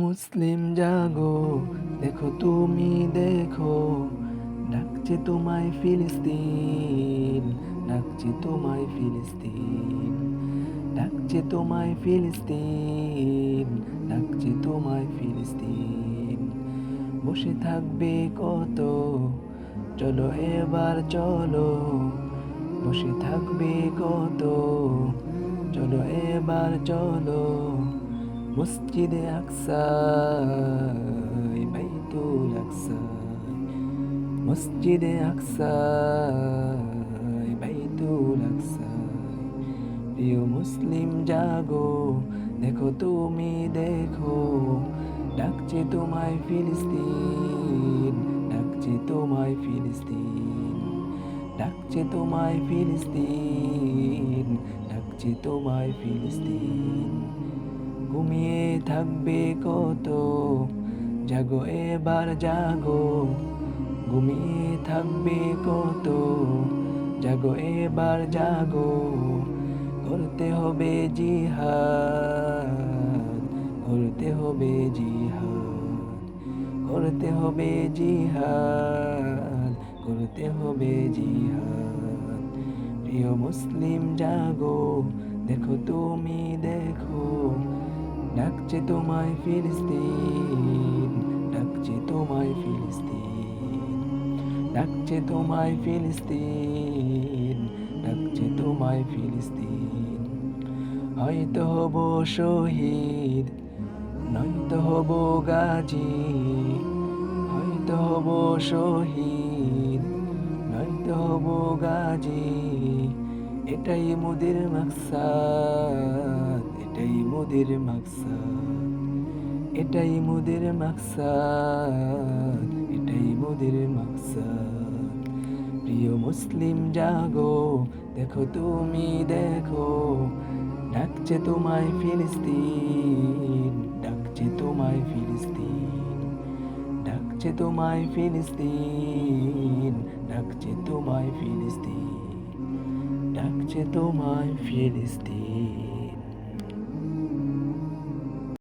মুসলিম জাগো, দেখো তুমি দেখো, ডাকছে তোমায় ফিলিস্তিন, ডাকছে তোমায় ফিলিস্তিন, ডাকছে তোমায় ফিলিস্তিন, ডাকছে তোমায় ফিলিস্তিন। বসে থাকবে কত? চলো এবার চলো। বসে থাকবে কত? চলো এবার চলো। মসজিদে আকসায় বাইতুল আকসায় মসজিদে আকসায় বাইতুল আকসায় প্রিয় মুসলিম, জাগো, দেখো তুমি, দেখো, ডাকছে তোমায় ফিলিস্তিন, ডাকছে তোমায় ফিলিস্তিন, ডাকছে তোমায় ফিলিস্তিন, ডাকছে তোমায় ফিলিস্তিন। ঘুমিয়ে থাকবে কত? জাগো এবার, জাগো। ঘুমিয়ে থাকবে কত? জাগো এবার, জাগো। করতে হবে জিহাদ, করতে হবে জিহাদ। করতে হবে জিহাদ, করতে হবে জিহাদ। প্রিয় মুসলিম, জাগো। দেখো তুমি, দেখো। ডাকছে তোমায় ফিলিস্তিন, ডাকছে তোমায় ফিলিস্তিন, ডাকছে তোমায় ফিলিস্তিন, ডাকছে তোমায় ফিলিস্তিন। হয়তো হব শহীদ, নয়তো হব গাজী, হয়তো হব শহীদ, নয়তো হব গাজী, এটাই মোদের মাকসাদ। মোদের মাকসাদ, এটাই মোদের মাকসাদ, এটাই মোদের মাকসাদ। প্রিয় মুসলিম, জাগো, দেখো তুমি, দেখো, ডাকছে তোমায় ফিলিস্তিন, ডাকছে তোমায় ফিলিস্তিন, ডাকছে তোমায় ফিলিস্তিন, ডাকছে তোমায় ফিলিস্তিন, ডাকছে তোমায় ফিলিস্তিন।